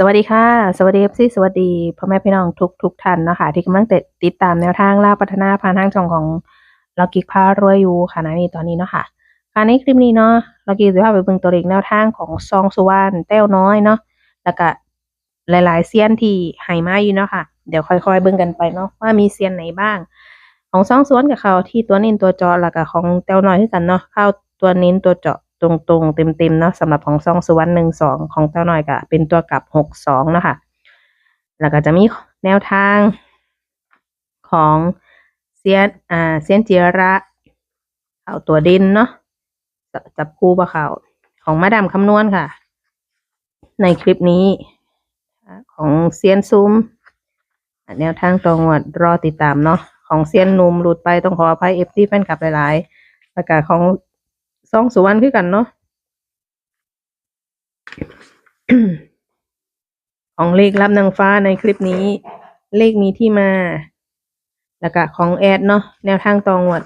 สวัสดีค่ะ สวัสดี FC สวัสดีพ่อแม่พี่น้องทุกทุกท่านเนาะค่ะที่กำลังติดตามแนวทางล่าพัฒนาผ่านทางช่องของลอกิกพารวยอยู่ค่ะนะนี่ตอนนี้เนาะค่ะค่ะในคลิปนี้เนาะลอกิกจะพาไปเบิ่งตัวเลขแนวทางของซองสุวรรณแต้วน้อยเนาะแล้วก็หลายๆเซียนที่ให้มาอยู่เนาะค่ะเดี๋ยวค่อยๆเบิ่งกันไปเนาะว่ามีเซียนไหนบ้าง ของซองสุวรรณกับเขาที่ตัวเน้นตัวเจอแล้วก็ของแต้วน้อยคือกันเนาะเข้าตัวเน้นตัวเจาะ ตรงๆ เต็มๆเนาะสำหรับของซองสุวรรณหนึ่งสองของแต้วน้อยก็เป็นตัวกลับหกสองเนาะค่ะ แล้วก็จะมีแนวทางของเซียนอ่าเซียนจิระเขาตัวด่นเนาะจับจับคู่ปะเขาของมาดามคำนวณค่ะ ในคลิปนี้ของเซียนซุ้มแนวทางตรงวดรอติดตามเนาะของเซียนนุ่มหลุดไปต้องขออภัยเอฟซีแฟนคลับหลายๆแล้วก็ของ ซองสุวรรณคือกันเนาะของเลขรับนางฟ้าในคลิปนี้ เลขมีที่มา แล้วก็ของแอดเนาะแนวทางตองวด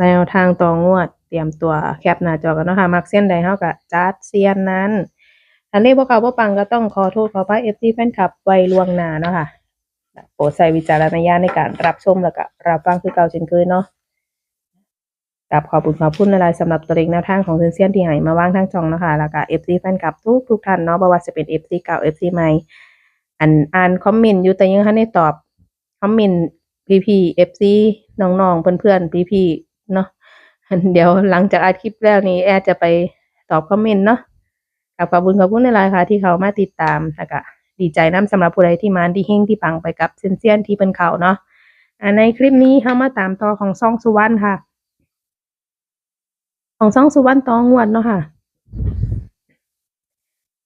แนวทางตองวด เตรียมตัวแคปหน้าจอกันเนาะค่ะ มักเส้นใดเท่ากับจัดเซียนนั้นอันนี้พวกเขาพวกปังก็ต้องขอโทษขอพายเอฟซีแฟนคลับไว้ล่วงหน้าเนาะค่ะโปรดใช้วิจารณญาณในการรับชมแล้วก็รับฟังคือเก่าเช่นเคยเนาะ กับขอบคุณขอบคุณอะไรสำหรับตัวเลขแนวทางของเซนเซียนที่ให้มาว่างทางช่องนะคะแล้วก็เอฟซีแฟนคลับทุกทุกท่านเนาะบ่ว่าจะเป็นเอฟซีเก่าเอฟซีใหม่อันอ่านคอมเมนต์อยู่แต่ยังทันได้ตอบคอมเมนต์พี่พี่เอฟซีน้องๆเพื่อนๆพี่พี่ๆเนาะเดี๋ยวหลังจากอัดคลิปแล้วนี้แอดจะไปตอบคอมเมนต์เนาะกับขอบคุณขอบคุณในไลน์ค่ะที่เขามาติดตามแล้วก็ดีใจน้ำสำหรับผู้ใดที่มาที่เฮงที่ปังไปกับเซนเซียนที่เป็นเขาเนาะในคลิปนี้เขามาตามต่อของซ่องสุวรรณค่ะ ของซ่องสุวรรณตองวดเนาะค่ะ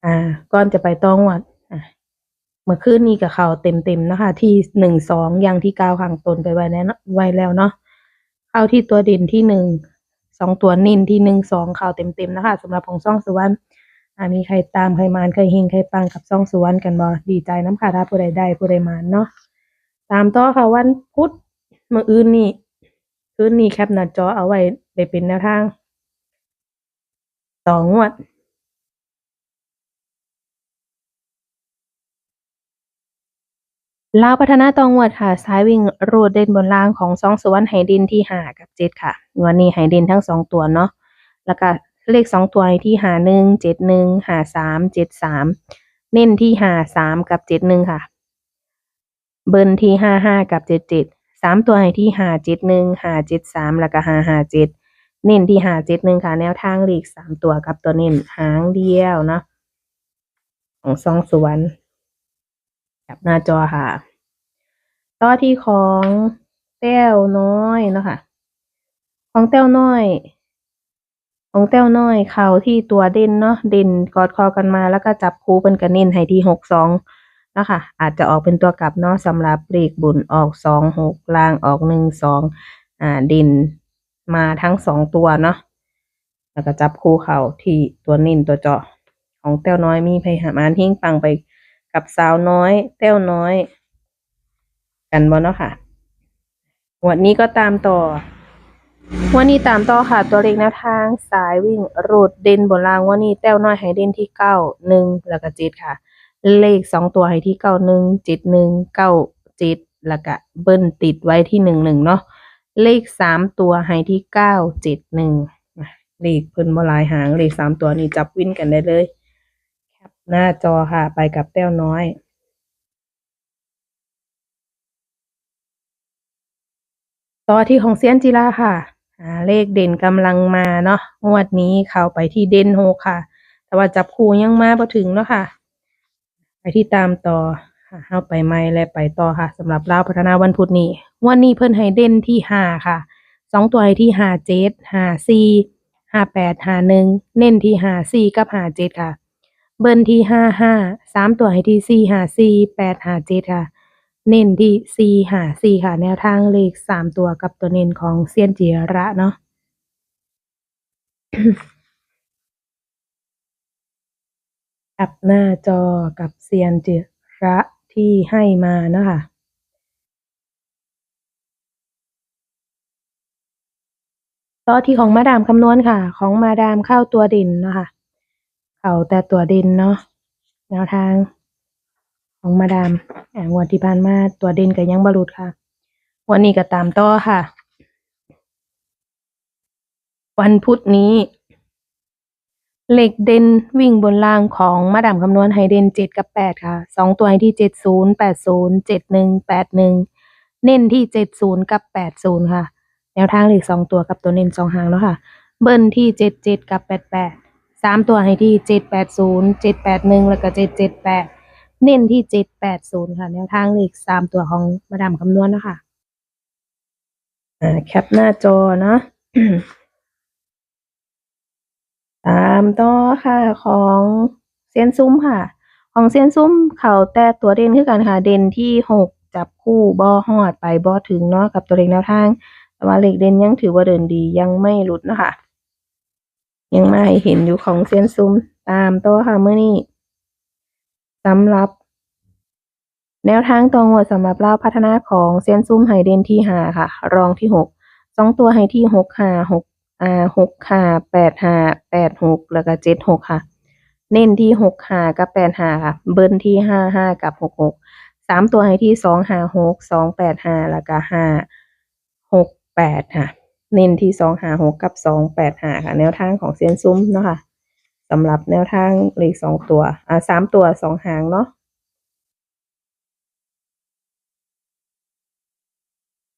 อ่า ก่อนจะไปตองวดอ่าเมื่อคืนนี้กับเขาเต็มเต็มๆนะคะ ที่หนึ่งสองอย่างที่ก้าข้างตนไปไว้แล้วเนะไว้แล้วเนาะเข้าที่ตัวเด่นที่หนึ่งสองตัวนินที่หนึ่งสองข่าวเต็มเต็มๆนะคะสำหรับของซ่องสุวรรณอ่ามีใครตามใครมานใครเฮงใครปังกับซ่องสุวรรณกันบ่ดีใจน้ำค่ะถ้าผู้ใดได้ผู้ใดมานเนาะตามต่อค่ะวันพุธเมื่ออื่นนี่คืนนี้แคปหน้าจอเอาไว้ไปเป็นแนวทาง สองงวดลาวพัฒนาตองวดค่ะซ้ายวิ่งรูดเด่นบนล่างของสองสวรรณไหดินที่หากับเจ็ดค่ะงวันนี้ไหดินทั้งสองตัวเนาะแล้วก็เลขสองตัวที่หาหนึ่งเจ็ดหนึ่งหาสามเจ็ดสามเน้นที่หาสามกับเจ็ดหนึ่งค่ะ เบิ้ลที่ห้าห้ากับเจ็ดเจ็ดสามตัวที่หาเจ็ดหนึ่งหาเจ็ดสามแล้วก็หาหาเจ็ด เน้นที่หาเจ็ดหนึ่งค่ะ แนวทางเลขสามตัวกับตัวเน้นหางเดียวเนาะของซองสวนกับหน้าจอค่ะ ต่อที่ของแต้วน้อยเนาะค่ะ ของแต้วน้อย ของแต้วน้อยเขาที่ตัวเด่นเนาะเด่นกอดคอกันมาแล้วก็จับคู่เป็นกระเน้นให้ที่หกสองเนาะค่ะอาจจะออกเป็นตัวกลับเนาะสำหรับเลขบุญออกสองหกล่างออกหนึ่งสองอ่าเด่น มาทั้งสองตัวเนาะแล้วก็จับคู่เขาที่ตัวนิ่นตัวเจาะของแต้วน้อยมีไพหามานทิ้งปังไปกับสาวน้อยแต้วน้อย กันบอเนาะค่ะวันนี้ก็ตามต่อ วันนี้ตามต่อค่ะ ตัวเลขแนวทางสายวิ่งรูดเด่นบนรางวันนี้แต้วน้อยให้เด่นที่เก้าหนึ่งแล้วก็เจ็ดค่ะ เลขสองตัวให้ที่เก้าหนึ่งเจ็ดหนึ่งเก้าเจ็ดแล้วก็เบิ้ลติดไว้ที่หนึ่งหนึ่งเนาะ เลขสามตัวให้ที่เก้าเจ็ดหนึ่งเลขเพิ่นบ่หลายหางเลขสามตัวนี่จับวินกันได้เลยแคปหน้าจอค่ะ ไปกับแต้วน้อยต่อที่ของเซียนจิราค่ะอ่าเลขเด่นกำลังมาเนาะงวดนี้เข้าไปที่เด่นหกค่ะ แต่ว่าจับคู่ยังมาบ่ถึงเนาะค่ะ ไปที่ตามต่อเข้าไปไม่และไปต่อค่ะสำหรับลาวพัฒนาวันพุธนี้ วันนี้เพิ่นให้เด่นที่ห้าค่ะสองตัวให้ที่ห้าเจ็ดห้าสี่ห้าแปดห้าหนึ่งเน้นที่ห้าสี่กับห้าเจ็ดค่ะ เบิ้ลที่ห้าห้าสามตัวให้ที่สี่ห้าสี่แปดห้าเจ็ดค่ะ เน้นที่สี่ห้าสี่ค่ะ แนวทางเลขสามตัวกับตัวเน้นของเซียนจิระเนาะอับหน้าจอกับเซียนจิระที่ให้มาเนาะคะ ต่อที่ของมาดามคำนวณค่ะ ของมาดามเข้าตัวด่นเนาะคะ เข้าแต่ตัวด่นเนาะแนวทาง ของมาดามอ่างวดที่ผ่านมาตัวด่นก็ยังบรุดค่ะ วันนี้ก็ตามต่อค่ะ วันพุธนี้เหล็กเด่นวิ่งบนล่างของมาดามคำนวณให้เด่นเจ็ดกับแปดค่ะสองตัวให้ที่เจ็ดศูนย์แปดศูนย์เจ็ดหนึ่งแปดหนึ่งเน้นที่เจ็ดศูนย์กับแปดศูนย์ค่ะ แนวทางเหล็กสองตัวกับตัวเน้นสองหางแล้วค่ะ เบิ้ลที่เจ็ดเจ็ดกับแปดแปดสามตัวให้ที่เจ็ดแปดศูนย์เจ็ดแปดหนึ่งแล้วก็เจ็ดเจ็ดแปดเน้นที่เจ็ดแปดศูนย์ค่ะ แนวทางเหล็กสามตัวของมาดามคำนวณนะคะอ่าแคปหน้าจอเนาะตามต่อค่ะของเซียนซุ้มค่ะ ของเซียนซุ้มเขาแต่ตัวเด่นคือกันค่ะ เด่นที่หกจับคู่บ่ฮอดไปบ่ถึงเนาะกับตัวเลขแนวทาง ว่าเลขเด่นยังถือว่าเดินดียังไม่หลุดนะคะ ยังไม่เห็นอยู่ของเซียนซุ้มตามต่อค่ะเมื่อนี้สำหรับ แนวทางตรงวดสำหรับเล่าพัฒนาของเซียนซุ้มไฮเดนที่หาค่ะ รองที่หกสองตัวไฮที่หกห้าหกอ่าหกห้าแปดห้าแปดหกแล้วก็เจ็ดหกค่ะ เน้นที่หกห้ากับแปดห้าค่ะ เบิ้ลที่ห้าห้ากับหกหกสามตัวไฮที่สองห้าหกสองแปดห้าแล้วก็ห้า แปดค่ะ เน้นที่สองหาหกกับสองแปดหาค่ะ แนวทางของเซียนซุ้มเนาะค่ะสำหรับแนวทางเลขสองตัว อ่าสามตัวสองหางเนาะ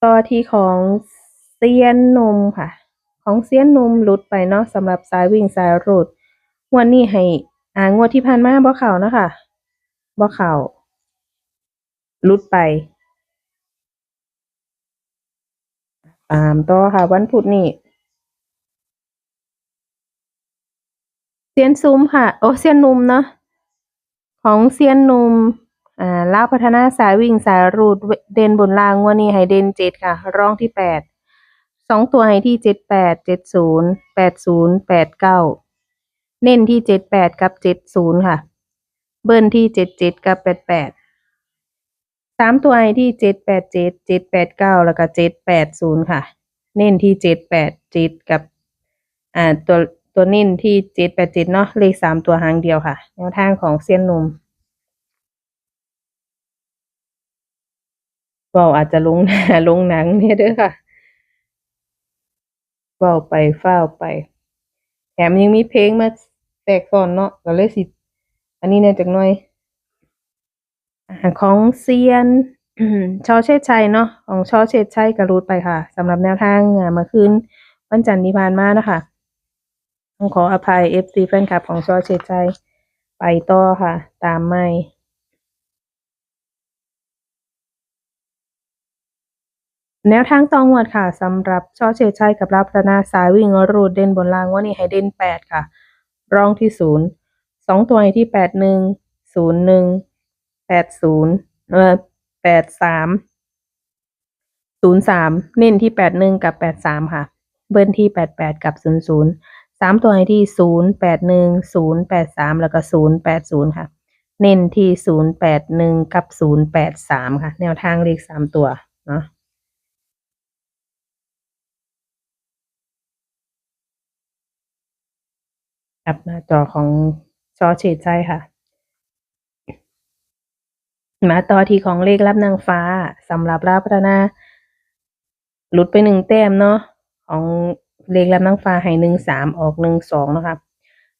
ต่อที่ของเซียนนมค่ะ ของเซียนนมหลุดไปเนาะสำหรับสายวิ่งสายรูดงวดนี้ให้อ่างวดที่ผ่านมาบ่เข้านะค่ะบ่เข้าหลุดไป ตามต่อค่ะ วันพุธนี้เซียนซุมค่ะ โอ้เซียนนุมเนาะของเซียนนุมอ่าล่าพัฒนาสายวิ่งสายรูดเด่นบนลางงวันนี้ให้เด่นเจ็ดค่ะ รองที่แปดสองตัวให้ที่เจ็ดแปดเจ็ดศูนย์แปดศูนย์แปดเก้าเน้นที่เจ็ดแปดกับเจ็ดศูนย์ค่ะ เบิ้ลที่เจ็ดเจ็ดกับแปดแปด สามตัวให้ที่เจ็ดแปดเจ็ดเจ็ดแปดเก้าแล้วก็เจ็ดแปดศูนย์ค่ะ เน้นที่เจ็ดแปดเจ็ดกับ อ่าตัวตัวเน้นที่เจ็ดแปดเจ็ดเนาะเลขสามตัวหางเดียวค่ะ แนวทางของเซียนนมเว้าอาจจะลงหน้าลงหนังเนี่ยเด้อค่ะเว้าไปฟ้าไป แถมยังมีเพลงมาแทรกซ้อนเนาะก็เลยสิ อันนี้เนี่ยจักน่อย ของเซียนชอเชษชัยเนาะของชอเชษชัยก็รูดไปค่ะสำหรับแนวทางอ่าเมื่อคืนวันจันทร์ที่ผ่านมานะคะต้องขออภัย FC แฟนคลับของชอเชษชัยไปต่อค่ะ ตามไม่แนวทางตองวดค่ะสำหรับช่อเชชัยกับรับพนาสายวิ่งรูดเด่นบนลางว่านี่ให้เด่นแปดค่ะ รองที่ศูนย์สองตัวให้ที่แปดหนึ่งศูนย์หนึ่ง แปดศูนย์เออแปดสามศูนย์สามเน้นที่แปดหนึ่งกับแปดสามค่ะ เบิ้ลที่แปดแปดกับศูนย์ศูนย์สามตัวให้ที่ศูนย์แปดหนึ่งศูนย์แปดสามแล้วก็ศูนย์แปดศูนย์ค่ะ เน้นที่ศูนย์แปดหนึ่งกับศูนย์แปดสามค่ะ แนวทางเลขสามตัวเนาะแอปหน้าจอของจอเฉดใจค่ะ มาต่อที่ของเลขรับนางฟ้าสำหรับรับพัฒนาหลุดไปหนึ่งแต้มเนาะของเลขรับนางฟ้าให้หนึ่งสามออกหนึ่งสองนะคะ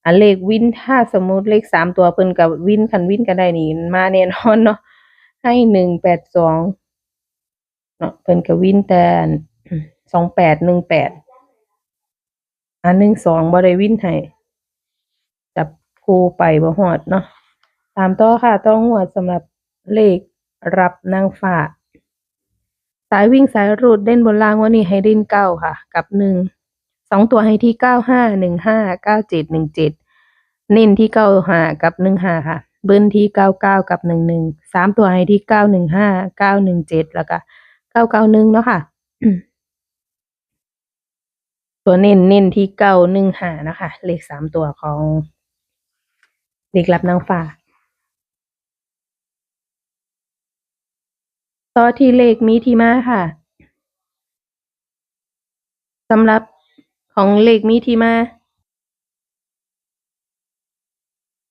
อันเลขวินถ้าสมมุติเลขสามตัวเพิ่นกับวินคันวินกันได้นี่มาแน่นอนเนาะให้หนึ่งแปดสองเนาะเพิ่นกับวินแต่สองแปดหนึ่งแปดอันหนึ่งสองบ่ได้วินให้จับคู่ไปบ่ฮอดเนาะตามต่อค่ะต้องหัวดสำหรับ เลขรับนางฟ้าสายวิ่งสายรูดเด่นบนล่างวันนี้ให้เด่นเก้าค่ะ กับหนึ่งสองตัวให้ที่เก้าห้าหนึ่งห้าเก้าเจ็ดหนึ่งเจ็ดเน้นที่เก้าห้ากับหนึ่งห้าค่ะ เบิ้ลที่เก้าเก้ากับหนึ่งหนึ่งสามตัวให้ที่เก้าหนึ่งห้าเก้าหนึ่งเจ็ดแล้วก็เก้าเก้าหนึ่งเนาะค่ะ ตัวเน้นเน้นที่เก้าหนึ่งห้านะคะ เลขสามตัวของเลขรับนางฟ้า ต่อที่เลขมีที่มาค่ะสำหรับของเลขมีที่มา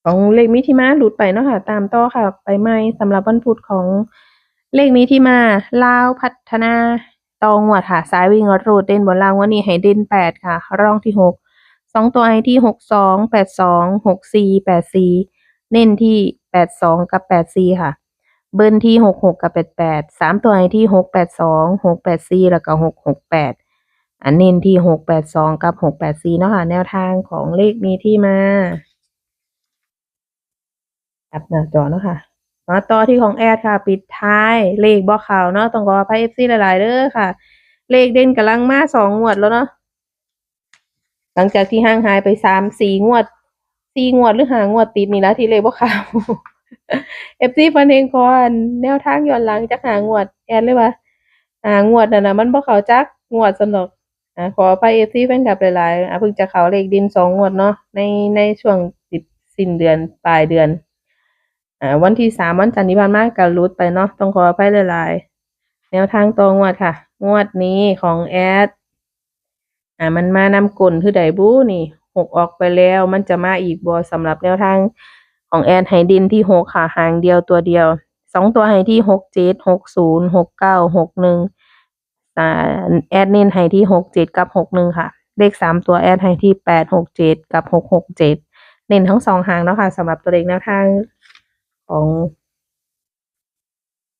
ของเลขมีทีมาหลุดไปเนาะค่ะ ตามต่อค่ะ ไปใหม่สำหรับวันพุธของเลขมีทีมาลาวพัฒนาตองวดค่ะ สายวิ่งรดเด่นบนล่างวันนี้ให้เด่นแปดค่ะ ร่องที่หกสองตัวไอที่หกสองแปดสองหกสี่แปดสี่เน้นที่แปดสองกับแปดสี่ค่ะ เบิ้ลที่หกหกกับแปดแปดสามตัวไอที่หกแปดสองหกแปดสี่แล้วก็หกหกแปดอันเน้นที่หกแปดสองกับหกแปดสี่เนาะค่ะแนวทางของเลขมีที่มาแอปหน้าจอเนาะค่ะมาต่อที่ของแอดค่ะ ปิดท้ายเลขบอกข่าวเนาะต้องขออภัยเอฟซีหลายๆเด้อค่ะ เลขเด่นกำลังมาสองงวดแล้วเนาะหลังจากที่ห่างหายไปสามสี่งวดสี่งวดหรือห้างวดติดนี่และที่เลขบอกข่าว เอฟซีฟันเองก่อนแนวทางย้อนหลังจากหางวดแอดเลยว่าหางวดน่ะนะมันบอเขาจักงวดสนอกอ่าขออภัยเอฟซีแฟนคลับหลายๆอะเพิ่งจะเขาเลขดินสองงวดเนาะในในช่วงสิบสิ้นเดือนปลายเดือนอ่าวันที่สามวันจันทร์ที่ผ่านมาก็รุดไปเนาะต้องขออภัยหลายๆแนวทางตรงวดค่ะ งวดนี้ของแอดอ่ามันมานำกลคือไดบูนี่หกออกไปแล้ว มันจะมาอีกบอสำหรับแนวทาง ของแอดไฮดินที่หกค่ะหางเดียวตัวเดียวสองตัวไฮที่หกเจ็ดหกศูนย์หกเก้าหกหนึ่งอ่แอดเน้นไฮที่หกเจ็ดกับหกหนึ่งค่ะ เลขสามตัวแอดไฮที่แปดหกเจ็ดกับหกหกเจ็ดเน้นทั้งสองหางเนาะค่ะสำหรับตัวเลขแนวทางของ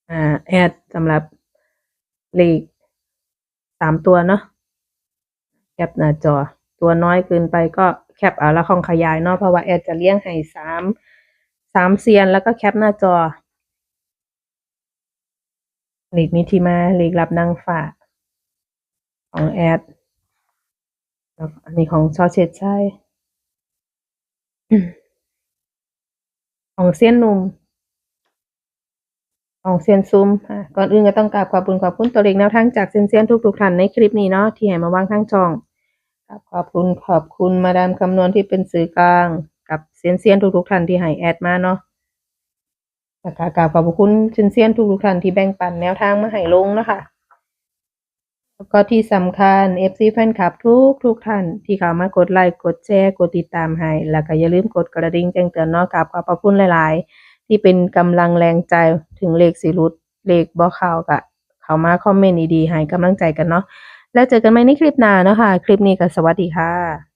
อ่าแอดสำหรับเลขสามตัวเนาะแคปหน้าจอ ตัวน้อยเกินไปก็แคปเอาแล้วของขยายเนาะเพราะว่าแอดจะเลี้ยงให้สาม สามเซียนแล้วก็แคปหน้าจอเลขมีที่มาเลขรับนางฝากของแอดแล้วอันนี้ของชอเชดใช่ของเซียนนุ่มของเซียนซุมอะก่อนอื่นก็ต้องกราบขอบคุณขอบคุณตัวเลขแนวทางจากเซียนเซียนทุกทุกๆท่านในคลิปนี้เนาะที่ให้มาวางข้างจองกราบขอบคุณขอบคุณมาดามคำนวณที่เป็นสื่อกลาง กับเซียนเซียนทุกทุกๆท่านที่ให้แอดมาเนาะแล้วก็กราบขอบคุณเซียนเซียนทุกทุกๆท่านที่แบ่งปันแนวทางมาให้ลงนะคะแล้วก็ที่สำคัญ FC แฟนคลับทุกทุกๆท่านที่เข้ามากดไลค์กดแชร์กดติดตามให้แล้วก็อย่าลืมกดกระดิ่งแจ้งเตือนเนาะกราบขอบคุณหลาย ๆ ที่เป็นกำลังแรงใจถึงเลขสิรุดเลขบ่เข้าวกะเข้ามาคอมเมนต์ดีๆให้กำลังใจกันเนาะแล้วเจอกันใหม่ในคลิปหน้าเนาะคะ คลิปนี้ก็สวัสดีค่ะ